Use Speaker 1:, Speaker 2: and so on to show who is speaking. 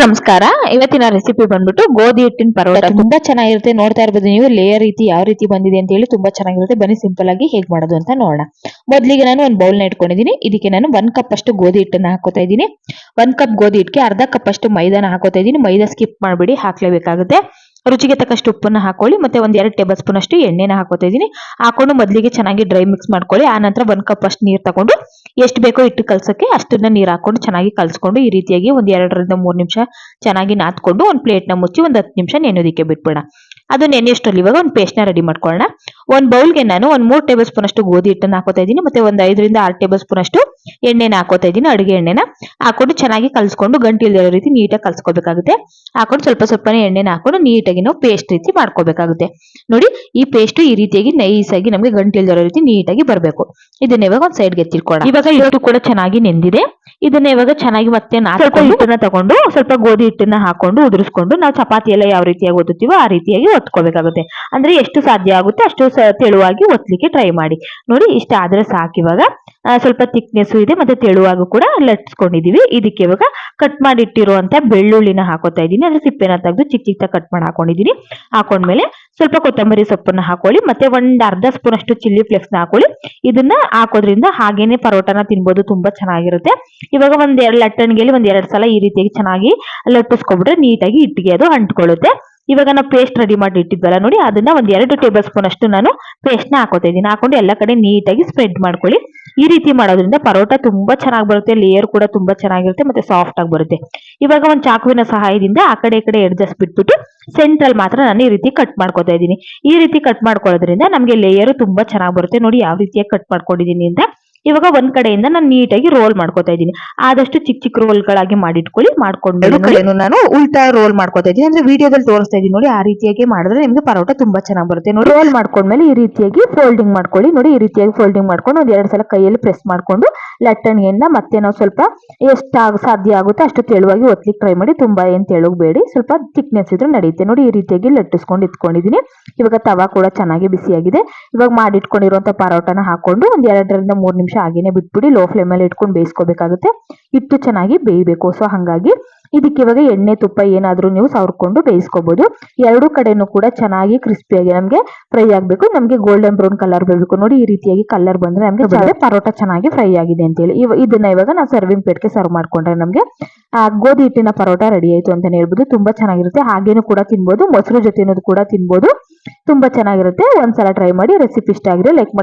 Speaker 1: ನಮಸ್ಕಾರ. ಇವತ್ತಿನ ರೆಸಿಪಿ ಬಂದ್ಬಿಟ್ಟು ಗೋಧಿ ಹಿಟ್ಟಿನ ಪರೋಟ. ತುಂಬಾ ಚೆನ್ನಾಗಿರುತ್ತೆ. ನೋಡ್ತಾ ಇರ್ಬೋದು ನೀವು ಲೇಯರ್ ರೀತಿ ಯಾವ ರೀತಿ ಬಂದಿದೆ ಅಂತ ಹೇಳಿ ತುಂಬಾ ಚೆನ್ನಾಗಿರುತ್ತೆ. ಬನ್ನಿ ಸಿಂಪಲ್ ಆಗಿ ಹೇಗೆ ಮಾಡೋದು ಅಂತ ನೋಡೋಣ. ಮೊದಲಿಗೆ ನಾನು ಒಂದು ಬೌಲ್ನ ಇಟ್ಕೊಂಡಿದ್ದೀನಿ. ಇದಕ್ಕೆ ನಾನು ಒಂದ್ ಕಪ್ ಅಷ್ಟು ಗೋಧಿ ಹಿಟ್ಟನ್ನ ಹಾಕೋತಾ ಇದ್ದೀನಿ. ಒನ್ ಕಪ್ ಗೋಧಿ ಹಿಟ್ಟಿಗೆ ಅರ್ಧ ಕಪ್ ಅಷ್ಟು ಮೈದಾನ ಹಾಕೋತಾ ಇದ್ದೀನಿ. ಮೈದಾ ಸ್ಕಿಪ್ ಮಾಡಬೇಡಿ ಹಾಕ್ಲೇಬೇಕಾಗುತ್ತೆ. ರುಚಿಗೆ ತಕ್ಕಷ್ಟು ಉಪ್ಪನ್ನ ಹಾಕೊಳ್ಳಿ. ಮತ್ತೆ ಒಂದ್ ಎರಡು ಟೇಬಲ್ ಸ್ಪೂನ್ ಅಷ್ಟು ಎಣ್ಣೆನ ಹಾಕೋತಾ ಇದ್ದೀನಿ. ಹಾಕೊಂಡು ಮೊದಲಿಗೆ ಚೆನ್ನಾಗಿ ಡ್ರೈ ಮಿಕ್ಸ್ ಮಾಡ್ಕೊಳ್ಳಿ. ಆ ನಂತರ ಒಂದ್ ಕಪ್ ಅಷ್ಟು ನೀರ್ ತಗೊಂಡು ಎಷ್ಟು ಬೇಕೋ ಇಟ್ಟು ಕಲ್ಸೋಕ್ಕೆ ಅಷ್ಟನ್ನ ನೀರು ಹಾಕೊಂಡು ಚೆನ್ನಾಗಿ ಕಲ್ಸ್ಕೊಂಡು ಈ ರೀತಿಯಾಗಿ ಒಂದು ಎರಡರಿಂದ ಮೂರು ನಿಮಿಷ ಚೆನ್ನಾಗಿ ನಾದ್ಕೊಂಡು ಒಂದು ಪ್ಲೇಟ್ನ ಮುಚ್ಚಿ ಒಂದು ಹತ್ತು ನಿಮಿಷ ನೆನೆಯೋದಕ್ಕೆ ಬಿಟ್ಬಿಡ ಅದು ನೆನೆಯಷ್ಟರಲ್ಲಿ ಇವಾಗ ಒಂದು ಪೇಸ್ಟ್ನ ರೆಡಿ ಮಾಡ್ಕೊಳ್ಳೋಣ ಒಂದು ಬೌಲ್ಗೆ ನಾನು ಒಂದು ಮೂರು ಟೇಬಲ್ ಸ್ಪೂನ್ ಅಷ್ಟು ಗೋಧಿ ಹಿಟ್ಟನ್ನು ಹಾಕೋತಾ ಇದ್ದೀನಿ. ಮತ್ತೆ ಒಂದು ಐದರಿಂದ ಆರು ಟೇಬಲ್ ಸ್ಪೂನ್ ಅಷ್ಟು ಎಣ್ಣೆನ ಹಾಕೋತಾ ಇದ್ದೀನಿ ಅಡುಗೆ ಎಣ್ಣೆನ. ಹಾಕೊಂಡು ಚೆನ್ನಾಗಿ ಕಲ್ಸ್ಕೊಂಡು ಗಂಟು ಇಲ್ದಿರೋ ರೀತಿ ನೀಟಾಗಿ ಕಲಸ್ಕೋಬೇಕಾಗುತ್ತೆ. ಹಾಕೊಂಡು ಸ್ವಲ್ಪ ಸ್ವಲ್ಪನೇ ಎಣ್ಣೆನ ಹಾಕೊಂಡು ನೀಟಾಗಿ ನಾವು ಪೇಸ್ಟ್ ರೀತಿ ಮಾಡ್ಕೋಬೇಕಾಗುತ್ತೆ. ನೋಡಿ ಈ ಪೇಸ್ಟ್ ಈ ರೀತಿಯಾಗಿ ನೈಸ್ ಆಗಿ ನಮಗೆ ಗಂಟು ಇಲ್ದಿರೋ ರೀತಿ ನೀಟಾಗಿ ಬರಬೇಕು. ಇದನ್ನ ಇವಾಗ ಒಂದು ಸೈಡ್ಗೆ ಎತ್ತಿಟ್ಕೊಳ್ಳೋಣ ಇವಾಗ ಹಿಟ್ಟು ಕೂಡ ಚೆನ್ನಾಗಿ ನೆಂದಿದೆ. ಇದನ್ನ ಇವಾಗ ಚೆನ್ನಾಗಿ ಮತ್ತೆ ಸ್ವಲ್ಪ ಹಿಟ್ಟನ್ನ ತಗೊಂಡು ಸ್ವಲ್ಪ ಗೋಧಿ ಹಿಟ್ಟನ್ನ ಹಾಕೊಂಡು ಉದುರಿಸ್ಕೊಂಡು ನಾವು ಚಪಾತಿ ಎಲ್ಲ ಯಾವ ರೀತಿಯಾಗಿ ಓದುತ್ತೀವೋ ಆ ರೀತಿಯಾಗಿ ಒತ್ಕೋಬೇಕಾಗುತ್ತೆ. ಅಂದ್ರೆ ಎಷ್ಟು ಸಾಧ್ಯ ಆಗುತ್ತೆ ಅಷ್ಟು ತೆಳುವಾಗಿ ಒತ್ತಲಿಕ್ಕೆ ಟ್ರೈ ಮಾಡಿ. ನೋಡಿ, ಇಷ್ಟ ಆದ್ರೆ ಸಾಕು ಇವಾಗ. ಸ್ವಲ್ಪ ಥಿಕ್ನೆಸ್ ಇದೆ, ಮತ್ತೆ ತೆಳುವಾಗೂ ಕೂಡ ಲಟ್ಸ್ಕೊಂಡಿದೀವಿ ಇದಕ್ಕೆ ಇವಾಗ ಕಟ್ ಮಾಡಿಟ್ಟಿರುವಂತ ಬೆಳ್ಳುಳ್ಳಿನ ಹಾಕೋತಾ ಇದ್ದೀನಿ. ಅಂದ್ರೆ ಸಿಪ್ಪೆನ ತೆಗೆದು ಚಿಕ್ಕ ಚಿಕ್ಕ ಕಟ್ ಮಾಡಿ ಹಾಕೊಂಡಿದ್ದೀನಿ. ಹಾಕೊಂಡ್ಮೇಲೆ ಸ್ವಲ್ಪ ಕೊತ್ತಂಬರಿ ಸೊಪ್ಪನ್ನ ಹಾಕೊಳ್ಳಿ, ಮತ್ತೆ ಒಂದ್ ಅರ್ಧ ಸ್ಪೂನ್ ಅಷ್ಟು ಚಿಲ್ಲಿ ಫ್ಲೇಕ್ಸ್ ಹಾಕೊಳ್ಳಿ. ಇದನ್ನ ಹಾಕೋದ್ರಿಂದ ಹಾಗೇನೆ ಪರೋಟನ ತಿನ್ಬೋದು, ತುಂಬಾ ಚೆನ್ನಾಗಿರುತ್ತೆ. ಇವಾಗ ಒಂದ್ ಎರಡು ಲಟ್ಟಣಿಗೆ ಒಂದ್ ಎರಡ್ ಸಲ ಈ ರೀತಿಯಾಗಿ ಚೆನ್ನಾಗಿ ಲಟ್ಟಿಸ್ಕೊಬಿಟ್ರೆ ನೀಟಾಗಿ ಇಟ್ಟಿಗೆ ಅದು ಅಂಟ್ಕೊಳ್ಳುತ್ತೆ. ಇವಾಗ ನಾವು ಪೇಸ್ಟ್ ರೆಡಿ ಮಾಡಿ ಇಟ್ಟಿದ್ವಲ್ಲ ನೋಡಿ, ಅದನ್ನ ಒಂದ್ ಎರಡು ಟೇಬಲ್ ಸ್ಪೂನ್ ಅಷ್ಟು ನಾನು ಪೇಸ್ಟ್ನ ಹಾಕೋತಾ ಇದ್ದೀನಿ. ಹಾಕೊಂಡು ಎಲ್ಲ ಕಡೆ ನೀಟಾಗಿ ಸ್ಪ್ರೆಡ್ ಮಾಡ್ಕೊಳ್ಳಿ. ಈ ರೀತಿ ಮಾಡೋದ್ರಿಂದ ಪರೋಟ ತುಂಬಾ ಚೆನ್ನಾಗಿ ಬರುತ್ತೆ ಲೇಯರ್ ಕೂಡ ತುಂಬಾ ಚೆನ್ನಾಗಿರುತ್ತೆ, ಮತ್ತೆ ಸಾಫ್ಟ್ ಆಗಿ ಬರುತ್ತೆ. ಇವಾಗ ಒಂದು ಚಾಕುವಿನ ಸಹಾಯದಿಂದ ಆ ಕಡೆ ಈ ಕಡೆ ಎಡ್ಜಸ್ಟ್ ಬಿಟ್ಬಿಟ್ಟು ಸೆಂಟ್ರಲ್ ಮಾತ್ರ ನಾನು ಈ ರೀತಿ ಕಟ್ ಮಾಡ್ಕೋತಾ ಇದ್ದೀನಿ. ಈ ರೀತಿ ಕಟ್ ಮಾಡ್ಕೊಳ್ಳೋದ್ರಿಂದ ನಮಗೆ ಲೇಯರ್ ತುಂಬಾ ಚೆನ್ನಾಗಿ ಬರುತ್ತೆ. ನೋಡಿ, ಯಾವ ರೀತಿಯಾಗಿ ಕಟ್ ಮಾಡ್ಕೊಂಡಿದ್ದೀನಿ ಅಂತ. ಇವಾಗ ಒಂದ್ ಕಡೆಯಿಂದ ನಾನು ನೀಟಾಗಿ ರೋಲ್ ಮಾಡ್ಕೊತಾ ಇದ್ದೀನಿ. ಆದಷ್ಟು ಚಿಕ್ಕ ಚಿಕ್ಕ ರೋಲ್ಗಳಾಗಿ ಮಾಡಿಟ್ಕೊಳ್ಳಿ ಮಾಡ್ಕೊಂಡು ಕಡೆನೂ ನಾನು ಉಲ್ಟಾ ರೋಲ್ ಮಾಡ್ಕೊತಾ ಇದ್ದೀನಿ. ಅಂದ್ರೆ ವಿಡಿಯೋದಲ್ಲಿ ತೋರಿಸ್ತಾ ಇದ್ದೀನಿ ನೋಡಿ ಆ ರೀತಿಯಾಗಿ ಮಾಡಿದ್ರೆ ನಿಮ್ಗೆ ಪರೋಟ ತುಂಬಾ ಚೆನ್ನಾಗಿ ಬರುತ್ತೆ. ನೋಡಿ ರೋಲ್ ಮಾಡ್ಕೊಂಡ್ಮೇಲೆ ಈ ರೀತಿಯಾಗಿ ಫೋಲ್ಡಿಂಗ್ ಮಾಡ್ಕೊಳ್ಳಿ. ನೋಡಿ ಈ ರೀತಿಯಾಗಿ ಫೋಲ್ಡಿಂಗ್ ಮಾಡ್ಕೊಂಡು ಒಂದ್ ಎರಡ್ ಸಲ ಕೈಯಲ್ಲಿ ಪ್ರೆಸ್ ಮಾಡ್ಕೊಂಡು ಲಟ್ಟಣಿಯಿಂದ ಮತ್ತೆ ನಾವು ಸ್ವಲ್ಪ ಎಷ್ಟು ಸಾಧ್ಯ ಆಗುತ್ತೆ ಅಷ್ಟು ತೆಳುವಾಗಿ ಒತ್ತಲಿಕ್ಕೆ ಟ್ರೈ ಮಾಡಿ ತುಂಬಾ ಏನು ತೆಳುಗಬೇಡಿ, ಸ್ವಲ್ಪ ಥಿಕ್ನೆಸ್ ಇದ್ರೆ ನಡೆಯುತ್ತೆ ನೋಡಿ ಈ ರೀತಿಯಾಗಿ ಲಟ್ಟಿಸ್ಕೊಂಡು ಇಟ್ಕೊಂಡಿದ್ದೀನಿ ಇವಾಗ ತವಾ ಕೂಡ ಚೆನ್ನಾಗಿ ಬಿಸಿಯಾಗಿದೆ ಇವಾಗ ಮಾಡಿಟ್ಕೊಂಡಿರುವಂಥ ಪರೋಟನ ಹಾಕೊಂಡು ಒಂದು ಎರಡರಿಂದ ಮೂರು ನಿಮಿಷ ಹಾಗೆಯೇ ಬಿಟ್ಬಿಡಿ ಲೋ ಫ್ಲೇಮಲ್ಲಿ ಇಟ್ಕೊಂಡು ಬೇಯಿಸ್ಕೋಬೇಕಾಗುತ್ತೆ. ಹಿಟ್ಟು ಚೆನ್ನಾಗಿ ಬೇಯಬೇಕು. ಸೊ ಹಂಗಾಗಿ ಇದಕ್ಕೆ ಇವಾಗ ಎಣ್ಣೆ ತುಪ್ಪ ಏನಾದರೂ ನೀವು ಸವರ್ಕೊಂಡು ಬೇಯಿಸ್ಕೋಬಹುದು ಎರಡು ಕಡೆನೂ ಕೂಡ ಚೆನ್ನಾಗಿ ಕ್ರಿಸ್ಪಿಯಾಗಿ ನಮಗೆ ಫ್ರೈ ಆಗಬೇಕು. ನಮಗೆ ಗೋಲ್ಡನ್ ಬ್ರೌನ್ ಕಲರ್ ಬರಬೇಕು. ನೋಡಿ ಈ ರೀತಿಯಾಗಿ ಕಲರ್ ಬಂದ್ರೆ ನಮಗೆ ಪರೋಟ ಚೆನ್ನಾಗಿ ಫ್ರೈ ಆಗಿದೆ ಅಂತ ಹೇಳಿ ಇದನ್ನ ಇವಾಗ ನಾವು ಸರ್ವಿಂಗ್ ಪ್ಲೇಟ್ಗೆ ಸರ್ವ್ ಮಾಡ್ಕೊಂಡ್ರೆ ನಮಗೆ ಗೋಧಿ ಹಿಟ್ಟಿನ ಪರೋಟ ರೆಡಿ ಆಯ್ತು ಅಂತಾನೆ ಹೇಳ್ಬೋದು. ತುಂಬಾ ಚೆನ್ನಾಗಿರುತ್ತೆ. ಹಾಗೇನು ಕೂಡ ತಿನ್ಬೋದು. ಮೊಸರು ಜೊತೆನೂ ಕೂಡ ತಿನ್ಬೋದು. ತುಂಬಾ ಚೆನ್ನಾಗಿರುತ್ತೆ. ಒಂದ್ಸಲ ಟ್ರೈ ಮಾಡಿ ರೆಸಿಪಿ ಇಷ್ಟ ಆಗಿದ್ರೆ ಲೈಕ್ ಮಾಡಿ.